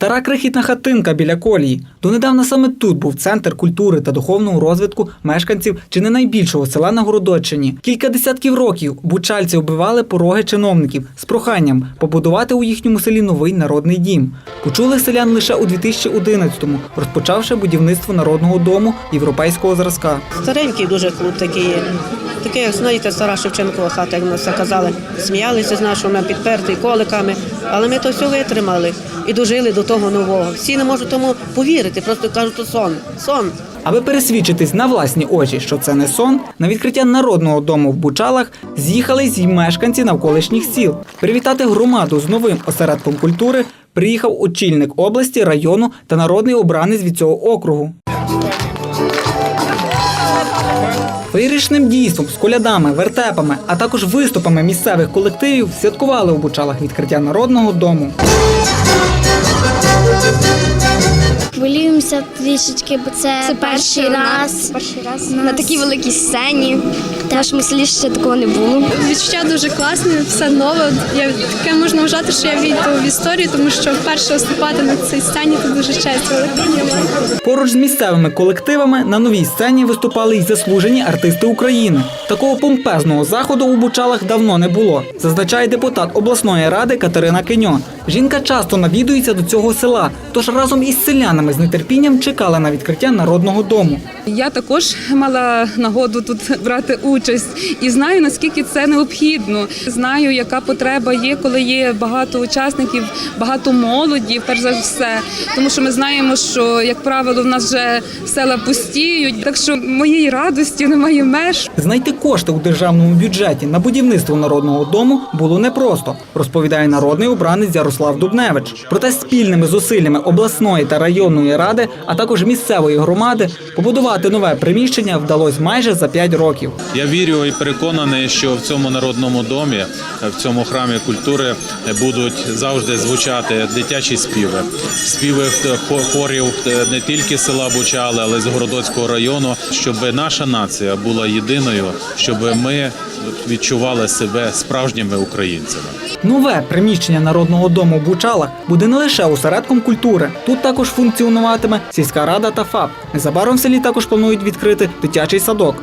Стара крихітна хатинка біля колії. Донедавна саме тут був центр культури та духовного розвитку мешканців чи не найбільшого села на Городоччині. Кілька десятків років бучальці оббивали пороги чиновників з проханням побудувати у їхньому селі новий народний дім. Почули селян лише у 2011-му, розпочавши будівництво народного дому європейського зразка. Старенький дуже клуб такий є. Такий, як знаєте, стара Шевченкова хата, як все казали. Сміялися з нашого на підпертий коликами, але ми то все витримали і дожили до того нового. Всі не можуть тому повірити, просто кажуть, то сон. Сон. Аби пересвідчитись на власні очі, що це не сон, на відкриття народного дому в Бучалах з'їхались й мешканці навколишніх сіл. Привітати громаду з новим осередком культури приїхав очільник області, району та народний обранець від цього округу. Феєричним дійством з колядами, вертепами, а також виступами місцевих колективів святкували у Бучалах відкриття народного дому. Хвилюємося трішечки, бо це, Це перший перший раз. Перший раз У на такій великій сцені. В нашому селі ще такого не було. Відчуття дуже класне, все нове. Я таке можна вважати, що я війду в історію, тому що вперше виступати на цій сцені це дуже мене. Поруч з місцевими колективами на новій сцені виступали й заслужені артисти України. Такого помпезного заходу у Бучалах давно не було, зазначає депутат обласної ради Катерина Кеньо. Жінка часто навідується до цього села, тож разом із селянами з нетерпінням чекала на відкриття народного дому. Я також мала нагоду тут брати участь і знаю наскільки це необхідно. Знаю, яка потреба є, коли є багато учасників, багато молоді, перш за все. Тому що ми знаємо, що як правило в нас вже села пустіють. Так що моєї радості немає меж. Знайти кошти у державному бюджеті на будівництво народного дому було непросто, розповідає народний обранець Ярослав Дубневич. Проте спільними зусиллями обласної та районної ради, а також місцевої громади, побудувати нове приміщення вдалося майже за 5 років. Я вірю і переконаний, що в цьому народному домі, в цьому храмі культури будуть завжди звучати дитячі співи, співи хорів не тільки села Бучали, але й з Городоцького району, щоб наша нація була єдиною, щоб ми відчували себе справжніми українцями. Нове приміщення народного дому в Бучалах буде не лише осередком культури. Тут також функціонуватиме сільська рада та ФАП. Незабаром в селі також планують відкрити дитячий садок.